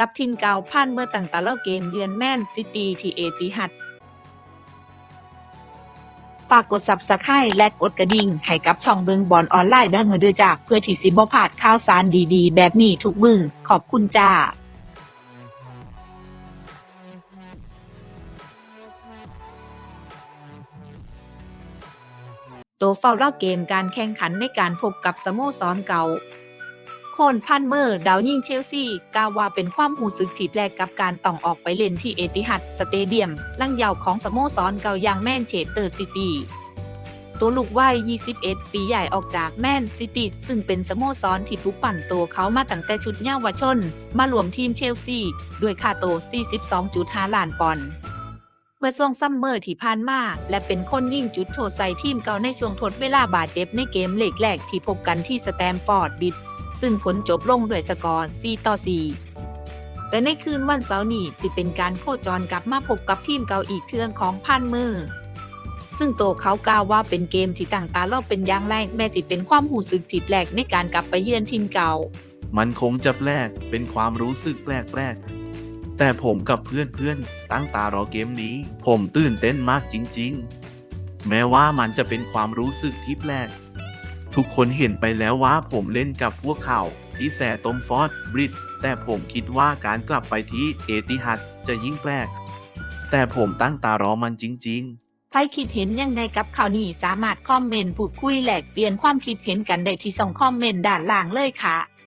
กับทีมเก่าผ่านเมื่อตั้งแต่เล่าเกมเยือนแมนซิตี้ที่เอติฮัดฝากกด Subscribe และกดกระดิ่งให้กับช่องเบิงบอลออนไลน์ด้เงินด้วยจ้าเพื่อที่สิบ่พลาดข่าวสารดีๆ แบบนี้ทุกมือขอบคุณจ้าตัวเฝ้าเล่าเกมการแข่งขันในการพบกับสโมสรเก่า คนพันเมอร์ดาวยิงเชลซีกาว่าเป็นความหูสึกที่แปลกกับการต้องออกไปเล่นที่เอติฮัดสเตเดียม ลังเยาวของสโมสรเก่าอย่างแมนเชสเตอร์ซิตี้ตัวลูกวัย 21 ปีใหญ่ออกจากแมนซิตี้ซึ่งเป็นสโมสรที่ปุกปั่นตัวเขามาตั้งแต่ชุดเยาวชน มารวมทีมเชลซีด้วยค่าตัว42.5 ล้านปอนด์เมื่อช่วงซัมเมอร์ที่ผ่านมา และเป็นคนยิงจุดโทษใส่ทีมเก่าในช่วงทดเวลาบาดเจ็บในเกมเล็กแรกที่พบกันที่สแตมฟอร์ดบิด ซึ่งผลจบลงด้วยสกอร์ 4 ต่อ 4 แต่ในคืนวันเสาร์นี้จะเป็นการโคจรกลับมาพบกับทีมเก่าอีกเทืองของพันมือ ซึ่งตัวเขากล่าวว่าเป็นเกมที่ต่างตาเราเป็นอย่างไรกแม้จะเป็นความหูสึกที่แปลกในการกลับไปเยือนทีมเก่า มันคงจะแปลกเป็นความรู้สึกแปลกๆแต่ผมกับเพื่อนๆตั้งตารอเกมนี้ ผมตื่นเต้นมากจริง ๆ แม้ว่ามันจะเป็นความรู้สึกที่แปลก ทุกคนเห็นไปแล้วว่าผมเล่นกับพวกเขาที่แสตมฟอร์ดบริดแต่ผมคิดว่าการกลับไปที่เอติฮัดจะยิ่งแปลก แต่ผมตั้งตารอมันจริง ๆ ใครคิดเห็นยังไงกับข่าวนี้สามารถคอมเมนต์พูดคุยแลกเปลี่ยนความคิดเห็นกันได้ที่ส่องคอมเมนต์ด้านล่างเลยค่ะ